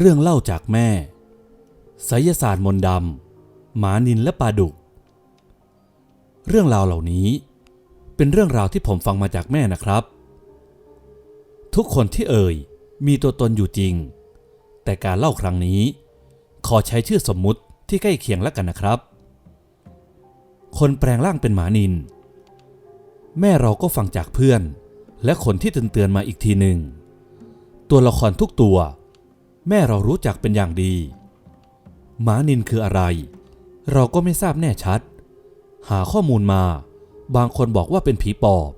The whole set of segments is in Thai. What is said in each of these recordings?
เรื่องเล่าจากแม่ไสยศาสตร์มนต์ดำหมานินและปลาดุก เรื่องราวเหล่านี้ เป็นเรื่องราวที่ผมฟังมาจากแม่นะครับ ทุกคนที่เอ่ยมีตัวตนอยู่จริง แต่การเล่าครั้งนี้ ขอใช้ชื่อสมมุติที่ใกล้เคียงแล้วกันนะครับ คนแปลงร่างเป็นหมานิน แม่เราก็ฟังจากเพื่อน และคนที่เตือนๆมาอีกทีหนึ่ง ตัวละครทุกตัว แม่เรารู้จักเป็นอย่างดีหมานินคืออะไร เราก็ไม่ทราบแน่ชัด หาข้อมูลมา บางคนบอกว่าเป็นผีปอบ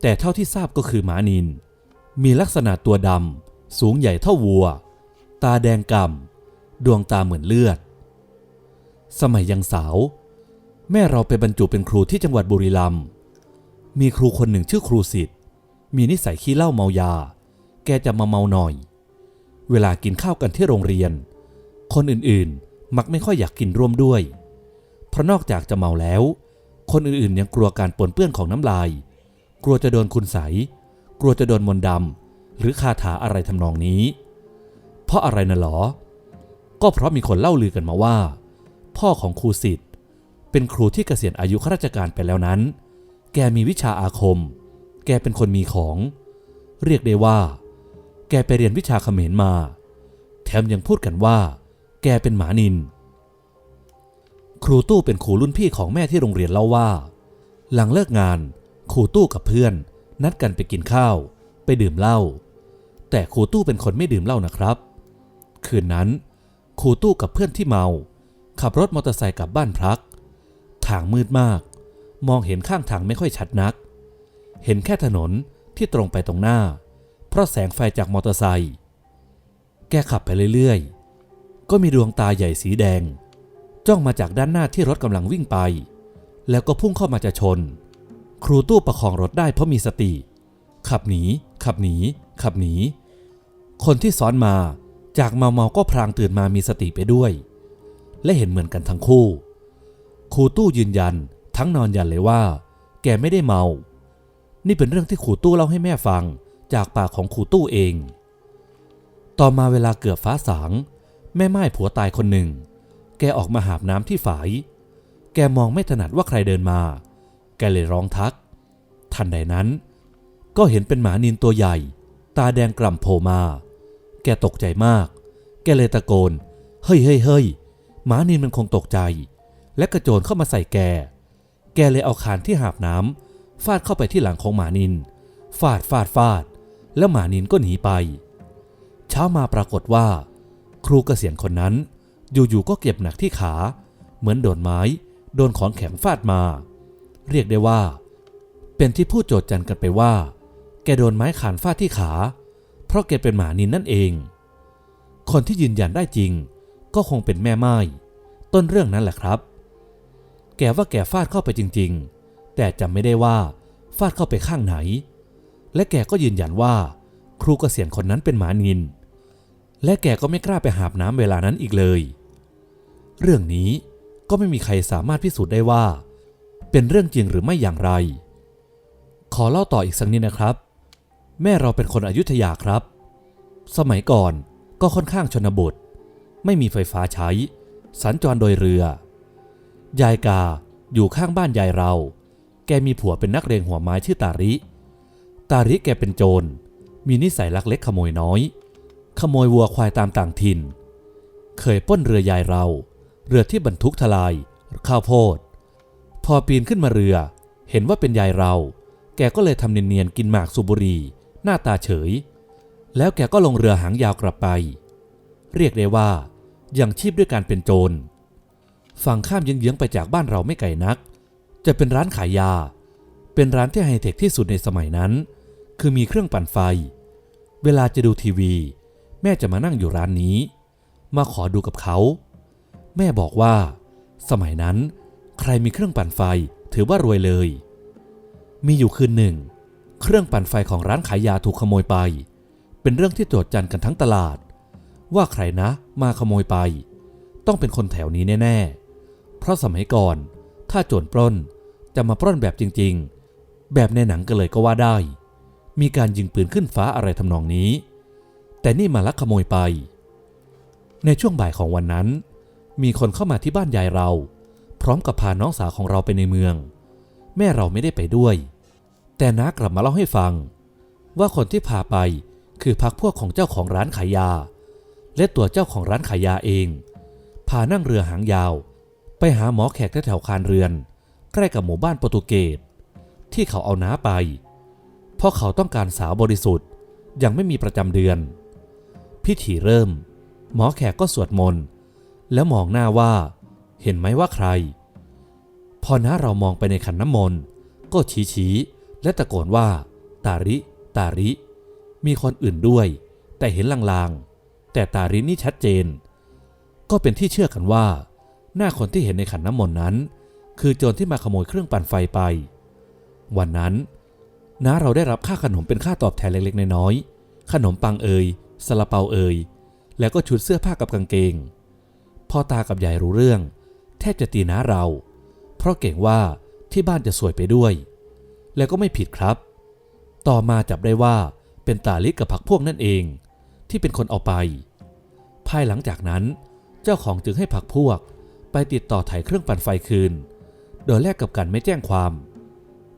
แต่เท่าที่ทราบก็คือหมานิน มีลักษณะตัวดำสูงใหญ่เท่าวัว ตาแดงก่ำดวงตาเหมือนเลือด สมัยยังสาว แม่เราไปบรรจุเป็นครูที่จังหวัดบุรีรัมย์มีครูคนหนึ่งชื่อครูสิทธิ์มีนิสัยขี้เหล้าเมายา แกจะมาเมาหน่อย เวลากินข้าวกันที่โรงเรียน คนอื่นๆ มักไม่ค่อยอยากกินร่วมด้วย เพราะนอกจากจะเมาแล้ว คนอื่นๆ ยังกลัวการปนเปื้อนของน้ำลาย กลัวจะโดนคุณใส กลัวจะโดนมนต์ดำหรือคาถาอะไรทำนองนี้ เพราะอะไรน่ะหรอ ก็เพราะมีคนเล่าลือกันมาว่า พ่อของครูสิทธิ์เป็นครูที่เกษียณอายุข้าราชการไปแล้วนั้น แกมีวิชาอาคม แกเป็นคนมีของ เรียกได้ว่า แกไปเรียนวิชาเขมรมา แถมยังพูดกันว่า แกเป็นหมานิน ครูตู้เป็นครูรุ่นพี่ของแม่ที่โรงเรียนเล่าว่า หลังเลิกงาน ครูตู้กับเพื่อน นัดกันไปกินข้าว ไปดื่มเหล้า แต่ครูตู้เป็นคนไม่ดื่มเหล้านะครับ คืนนั้น ครูตู้กับเพื่อนที่เมา ขับรถมอเตอร์ไซค์กลับบ้านพัก ทางมืดมาก มองเห็นข้างทางไม่ค่อยชัดนัก เห็นแค่ถนนที่ตรงไปตรงหน้า เพราะแสงไฟจากมอเตอร์ไซค์แกขับไปเรื่อยๆ ก็มีดวงตาใหญ่สีแดง จ้องมาจากด้านหน้าที่รถกำลังวิ่งไป แล้วก็พุ่งเข้ามาจะชน ครูตู้ประคองรถได้เพราะมีสติ ขับหนี ขับหนี ขับหนี คนที่ซ้อนมาจากเมาเมาก็พลางตื่นมามีสติไปด้วย และเห็นเหมือนกันทั้งคู่ ครูตู้ยืนยันทั้งนอนยันเลยว่า แกไม่ได้เมา นี่เป็นเรื่องที่ครูตู้เล่าให้แม่ฟัง จากปากของครูตู้เอง ต่อมาเวลาเกือบฟ้าสาง แม่ไม้ผัวตายคนหนึ่ง แกออกมาหาบน้ำที่ฝาย แกมองไม่ถนัดว่าใครเดินมา แกเลยร้องทัก ทันใดนั้น ก็เห็นเป็นหมานินตัวใหญ่ ตาแดงกล่ำโผล่มา แกตกใจมาก แกเลยตะโกน เฮ้ยเฮ้ยเฮ้ยหมานินมันคงตกใจ และกระโจนเข้ามาใส่แก แกเลยเอาคานที่หาบน้ำฟาดเข้าไปที่หลังของหมานิน ฟาดฟาดฟาด แล้วหมานินก็หนีไป เช้ามาปรากฏว่า ครูเกษียณคนนั้น อยู่ๆก็เก็บหนักที่ขา เหมือนโดนไม้ โดนของแข็งฟาดมา เรียกได้ว่า เป็นที่พูดโจทย์จันกันไปว่า แกโดนไม้ขานฟาดที่ขา เพราะแกเป็นหมานินนั่นเอง คนที่ยืนยันได้จริง ก็คงเป็นแม่ไม้ต้นเรื่องนั้นแหละครับ แกว่าแกฟาดเข้าไปจริง ๆ แต่จำไม่ได้ว่าฟาดเข้าไปข้างไหน และแกก็ยืนยันว่า ครูกเกษียณคนนั้นเป็นหมานิน และแกก็ไม่กล้าไปหาบน้ำเวลานั้นอีกเลย เรื่องนี้ก็ไม่มีใครสามารถพิสูจน์ได้ว่า เป็นเรื่องจริงหรือไม่อย่างไร ขอเล่าต่ออีกสักนิดนะครับ แม่เราเป็นคนอยุธยาครับ สมัยก่อนก็ค่อนข้างชนบท ไม่มีไฟฟ้าใช้ สัญจรโดยเรือ ยายกาอยู่ข้างบ้านยายเรา แกมีผัวเป็นนักเรียนหัวไม้ชื่อตาริ ตาริแกเป็นโจร มีนิสัยลักเล็กขโมยน้อย ขโมยวัวควายตามต่างถิ่น เคยป้นเรือยายเรา เรือที่บรรทุกทลาย ข้าวโพด พอปีนขึ้นมาเรือ เห็นว่าเป็นยายเรา แกก็เลยทำเนียนๆกินหมากสูบบุหรี หน้าตาเฉย แล้วแกก็ลงเรือหางยาวกลับไป เรียกได้ว่ายังชีพด้วยการเป็นโจร ฝั่งข้ามเยื้องๆไปจากบ้านเราไม่ไกลนัก จะเป็นร้านขายยา เป็นร้านที่ไฮเทคที่สุดในสมัยนั้น คือมีเครื่องปั่นไฟ เวลาจะดูทีวี แม่จะมานั่งอยู่ร้านนี้ มาขอดูกับเขา แม่บอกว่า สมัยนั้น ใครมีเครื่องปั่นไฟถือว่ารวยเลย มีอยู่คืนหนึ่ง เครื่องปั่นไฟของร้านขายยาถูกขโมยไป เป็นเรื่องที่โจทย์จันกันทั้งตลาด ว่าใครนะมาขโมยไป ต้องเป็นคนแถวนี้แน่ ๆ เพราะสมัยก่อน ถ้าโจรปล้นจะมาปล้นแบบจริง ๆ แบบในหนังก็เลยก็ว่าได้ มีการยิงปืนขึ้นฟ้าอะไรทำนองนี้ แต่นี่มาลักขโมยไป ในช่วงบ่ายของวันนั้น มีคนเข้ามาที่บ้านยายเรา พร้อมกับพาน้องสาวของเราไปในเมือง แม่เราไม่ได้ไปด้วย แต่น้ากลับมาเล่าให้ฟัง ว่าคนที่พาไปคือพักพวกของเจ้าของร้านขายยา และตัวเจ้าของร้านขายยาเอง พานั่งเรือหางยาว ไปหาหมอแขกแถวคานเรือน ใกล้กับหมู่บ้านโปรตุเกสที่เขาเอาน้าไป เพราะเขาต้องการสาวบริสุทธิ์ ยังไม่มีประจำเดือน พิธีเริ่ม หมอแขกก็สวดมนต์แล้วมองหน้าว่า เห็นไหมว่าใคร พอน้าเรามองไปในขันน้ำมนต์ก็ชี้ชี้และตะโกนว่า ตาริ ตาริ มีคนอื่นด้วย แต่เห็นลางๆ แต่ตารินี่ชัดเจน ก็เป็นที่เชื่อกันว่า หน้าคนที่เห็นในขันน้ำมนต์นั้น คือโจรที่มาขโมยเครื่องปั่นไฟไป วันนั้น น้าเราได้รับค่าขนมเป็นค่าตอบแทนเล็กๆน้อยๆขนมปังเอยซาลาเปาเอยแล้วก็ชุดเสื้อผ้ากับกางเกงพ่อตากับยายรู้เรื่อง แทบจะตีน้าเรา เพราะเก่งว่าที่บ้านจะสวยไปด้วย แล้วก็ไม่ผิดครับ ต่อมาจับได้ว่าเป็นตาลิกกับพักพวกนั่นเอง ที่เป็นคนเอาไป ภายหลังจากนั้น เจ้าของจึงให้พักพวก ไปติดต่อถ่ายเครื่องปั่นไฟคืน โดยแลกกับการไม่แจ้งความ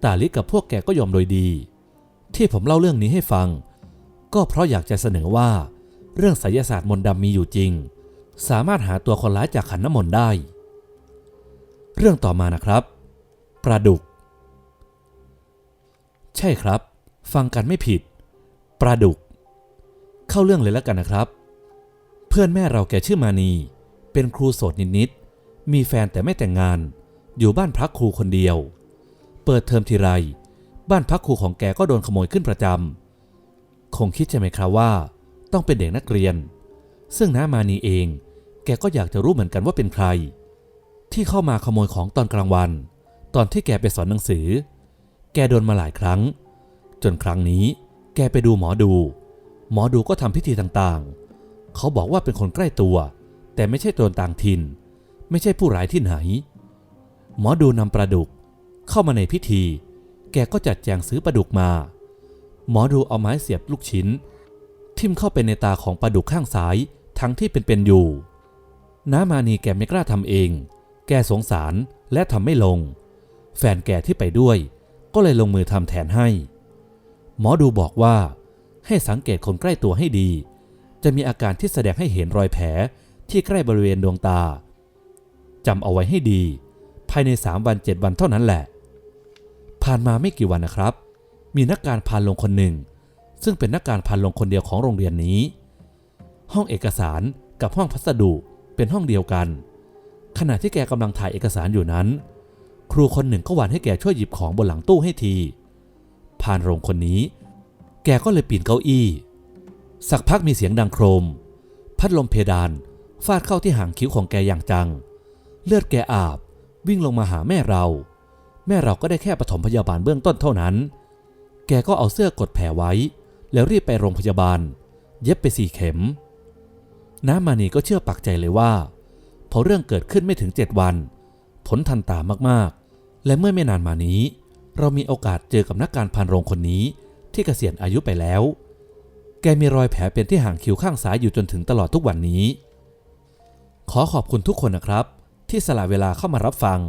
ตาลิกกับพวกแกก็ยอมโดยดี ที่ผมเล่าเรื่องนี้ให้ฟัง ก็เพราะอยากจะเสนอว่า เรื่องไสยศาสตร์มนต์ดำมีอยู่จริง สามารถหาตัวคนร้ายจากขันน้ำมนต์ได้ เรื่องต่อมานะครับ ปลาดุก ใช่ครับ ฟังกันไม่ผิด ปลาดุก เข้าเรื่องเลยแล้วกันนะครับ เพื่อนแม่เราแกชื่อมานี เป็นครูโสดนิดๆมีแฟนแต่ไม่แต่งงาน อยู่บ้านพักครูคนเดียว เปิดเทอมทีไร บ้านพักครูของแกก็โดนขโมยขึ้นประจำ คงคิดใช่ไหมครับว่า ต้องเป็นเด็กนักเรียน ซึ่งน้ามานีเอง แกก็อยากจะรู้เหมือนกันว่าเป็นใคร ที่เข้ามาขโมยของตอนกลางวัน ตอนที่แกไปสอนหนังสือ แกโดนมาหลายครั้ง จนครั้งนี้ แกไปดูหมอดู หมอดูก็ทำพิธีต่างๆ เขาบอกว่าเป็นคนใกล้ตัว แต่ไม่ใช่โจรต่างถิ่น ไม่ใช่ผู้ร้ายที่ไหน หมอดูนำปลาดุก เข้ามาในพิธี แกก็จัดแจงซื้อปลาดุกมา หมอดูเอาไม้เสียบลูกชิ้น ทิ่มเข้าไปในตาของปลาดุกข้างซ้ายทั้งที่เป็นๆอยู่ น้ามานีแกไม่กล้าทำเอง แกสงสารและทำไม่ลง แฟนแกที่ไปด้วย ก็เลยลงมือทำแทนให้ หมอดูบอกว่า ให้สังเกตคนใกล้ตัวให้ดี จะมีอาการที่แสดงให้เห็นรอยแผลที่ใกล้บริเวณดวงตาจำเอาไว้ให้ดี ภายในสามวันเจ็ดวันเท่านั้นแหละ ผ่านมาไม่กี่วันนะครับ มีนักการพานลงคนหนึ่ง ซึ่งเป็นนักการพานลงคนเดียวของโรงเรียนนี้ ห้องเอกสารกับห้องพัสดุเป็นห้องเดียวกัน ขณะที่แกกำลังถ่ายเอกสารอยู่นั้น ครูคนหนึ่งก็หวานให้แกช่วยหยิบของบนหลังตู้ให้ทีพานโรงคนนี้ แกก็เลยปีนเก้าอี้ สักพักมีเสียงดังโครม พัดลมเพดานฟาดเข้าที่หางคิ้วของแกอย่างจัง เลือดแกอาบวิ่งลงมาหาแม่เรา แม่เราก็ได้แค่ปฐมพยาบาลเบื้องต้นเท่านั้น แกก็เอาเสื้อกดแผลไว้ แล้วรีบไปโรงพยาบาล เย็บไปสี่เข็ม น้ามานีก็เชื่อปักใจเลยว่าพอเรื่องเกิดขึ้นไม่ถึงเจ็ดวัน ผลทันตามากๆ และเมื่อไม่นานมานี้ เรามีโอกาสเจอกับนักการพันโรงคนนี้ที่เกษียณอายุไปแล้ว แกมีรอยแผลเป็นที่ห่างคิ้วข้างซ้ายอยู่จนถึงตลอดทุกวันนี้ ขอขอบคุณทุกคนนะครับ ที่สละเวลาเข้ามารับฟัง